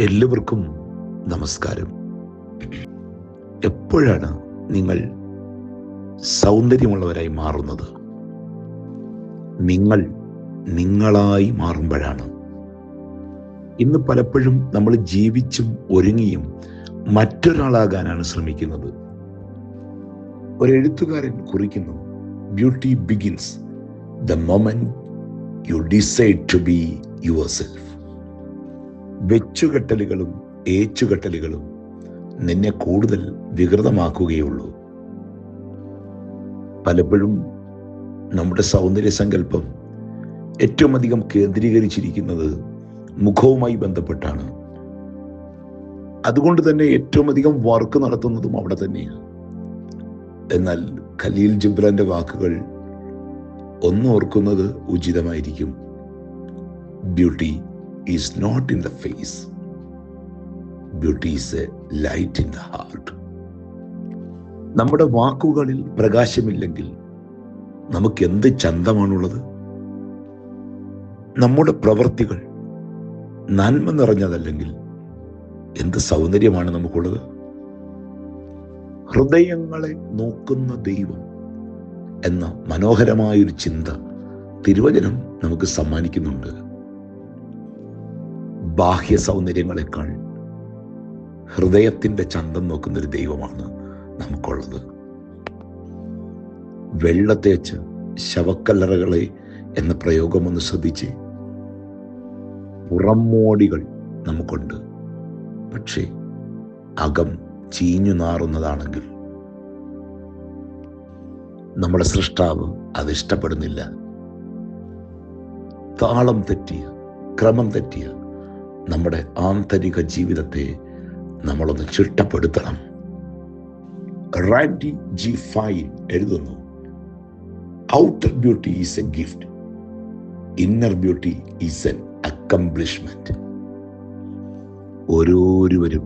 എല്ലാവർക്കും നമസ്കാരം. എപ്പോഴാണ് നിങ്ങൾ സൗന്ദര്യമുള്ളവരായി മാറുന്നത്? നിങ്ങൾ നിങ്ങളായി മാറുമ്പോഴാണ്. ഇന്ന് പലപ്പോഴും നമ്മൾ ജീവിച്ചും ഒരുങ്ങിയും മറ്റൊരാളാകാനാണ് ശ്രമിക്കുന്നത്. ഒരു എഴുത്തുകാരൻ കുറിക്കുന്നു beauty begins the moment you decide to be yourself വെച്ചുകെട്ടലുകളും ഏച്ചുകെട്ടലുകളും നിന്നെ കൂടുതൽ വികൃതമാക്കുകയുള്ളൂ. പലപ്പോഴും നമ്മുടെ സൗന്ദര്യ സങ്കല്പം ഏറ്റവും അധികം കേന്ദ്രീകരിച്ചിരിക്കുന്നത് മുഖവുമായി ബന്ധപ്പെട്ടാണ്. അതുകൊണ്ട് തന്നെ ഏറ്റവും അധികം വർക്ക് നടത്തുന്നതും അവിടെ തന്നെയാണ്. എന്നാൽ ഖലീൽ ജിബ്രാന്റെ വാക്കുകൾ ഒന്നോർക്കുന്നത് ഉചിതമായിരിക്കും. Beauty is not in the face beauty is a light in the heart നമ്മുടെ വാക്കുകളിൽ പ്രകാശമില്ലെങ്കിൽ നമുക്ക് എന്ത് ചന്തമാണുള്ളത്? നമ്മുടെ പ്രവൃത്തികൾ നന്മ നിറഞ്ഞതല്ലെങ്കിൽ എന്ത് സൗന്ദര്യമാണ് നമുക്കുള്ളത്? ഹൃദയങ്ങളെ നോക്കുന്ന ദൈവം എന്ന മനോഹരമായൊരു ചിന്ത തിരുവചനം നമുക്ക് സമ്മാനിക്കുന്നുണ്ട്. ബാഹ്യ സൗന്ദര്യങ്ങളെക്കാൾ ഹൃദയത്തിന്റെ ചന്തം നോക്കുന്ന ഒരു ദൈവമാണ് നമുക്കുള്ളത്. വെള്ളത്തേച്ച് ശവക്കല്ലറകളെ എന്ന പ്രയോഗം ഒന്ന് ശ്രദ്ധിച്ച് പുറമോടികൾ നമുക്കുണ്ട്. പക്ഷേ അകം ചീഞ്ഞു നാറുന്നതാണെങ്കിൽ നമ്മുടെ സൃഷ്ടാവ് അത് ഇഷ്ടപ്പെടുന്നില്ല. താളം തെറ്റിയ ക്രമം തെറ്റിയ നമ്മുടെ ആന്തരിക ജീവിതത്തെ നമ്മളൊന്ന് ചിട്ടപ്പെടുത്തണം. റാൻഡി ജി ഫൈൻ എഴുതുന്നു outer beauty is a gift inner beauty is an accomplishment ഓരോരുവരും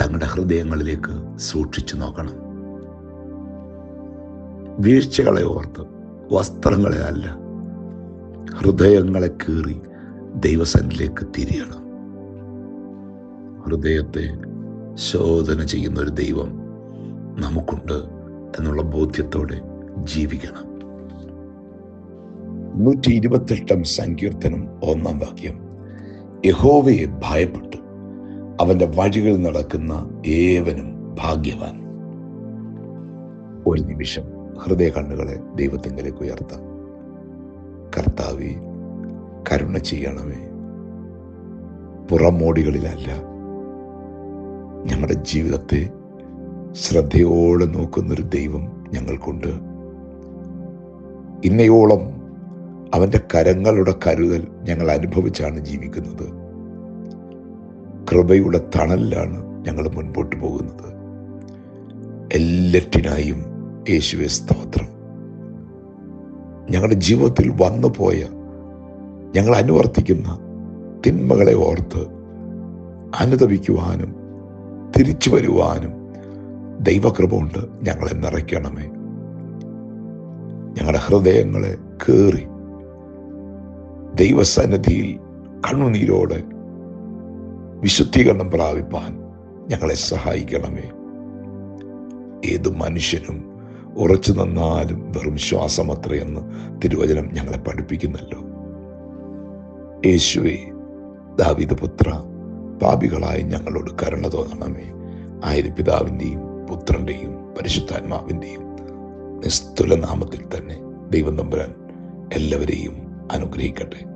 തങ്ങളുടെ ഹൃദയങ്ങളിലേക്ക് സൂക്ഷിച്ചു നോക്കണം. വീഴ്ചകളെ ഓർത്ത് വസ്ത്രങ്ങളെ അല്ല ഹൃദയങ്ങളെ കീറി ദൈവസനിലേക്ക് തിരിയണം. ഹൃദയത്തെ ശോധന ചെയ്യുന്ന ഒരു ദൈവം നമുക്കുണ്ട് എന്നുള്ള ബോധ്യത്തോടെ ജീവിക്കണം. നൂറ്റി ഇരുപത്തെട്ടാം സങ്കീർത്തനം ഒന്നാം വാക്യം. യഹോവയെ ഭയപ്പെട്ടു. അവന്റെ വഴികൾ നടക്കുന്ന ഏവനും ഭാഗ്യവാൻ. ഒരു നിമിഷം ഹൃദയ കണ്ണുകളെ ദൈവത്തിങ്കിലേക്ക് ഉയർത്താം. കർത്താവെ കരുണ ചെയ്യണമേ. പുറമോടികളിലല്ല. ഞങ്ങളുടെ ജീവിതത്തെ ശ്രദ്ധയോടെ നോക്കുന്നൊരു ദൈവം ഞങ്ങൾക്കുണ്ട്. ഇന്നയോളം അവന്റെ കരങ്ങളുടെ കരുതൽ ഞങ്ങൾ അനുഭവിച്ചാണ് ജീവിക്കുന്നത്. കൃപയുടെ തണലിലാണ് ഞങ്ങൾ മുൻപോട്ട് പോകുന്നത്. എല്ലാറ്റിനായും യേശുവെ സ്തോത്രം. ഞങ്ങളുടെ ജീവിതത്തിൽ വന്നു പോയ ഞങ്ങൾ അനുവർത്തിക്കുന്ന തിന്മകളെ ഓർത്ത് അനുദപിക്കുവാനും തിരിച്ചു വരുവാനും ദൈവകൃപ കൊണ്ട് ഞങ്ങളെ നിറയ്ക്കണമേ. ഞങ്ങളുടെ ഹൃദയങ്ങളെ കേറി ദൈവസന്നിധിയിൽ കണ്ണുനീരോടെ വിശുദ്ധീകരണം പ്രാപിപ്പാൻ ഞങ്ങളെ സഹായിക്കണമേ. ഏത് മനുഷ്യനും ഉറച്ചു നിന്നാലും വെറും ശ്വാസമത്രയെന്ന് തിരുവചനം ഞങ്ങളെ പഠിപ്പിക്കുന്നല്ലോ. യേശുവെ ദാവിദ പുത്ര പാപികളായി ഞങ്ങളോട് കരുണ തോന്നണമേ. ആയത് പിതാവിന്റെയും പുത്രന്റെയും പരിശുദ്ധാത്മാവിന്റെയും നിസ്തുല നാമത്തിൽ തന്നെ ദൈവം തമ്പുരാൻ എല്ലാവരെയും അനുഗ്രഹിക്കട്ടെ.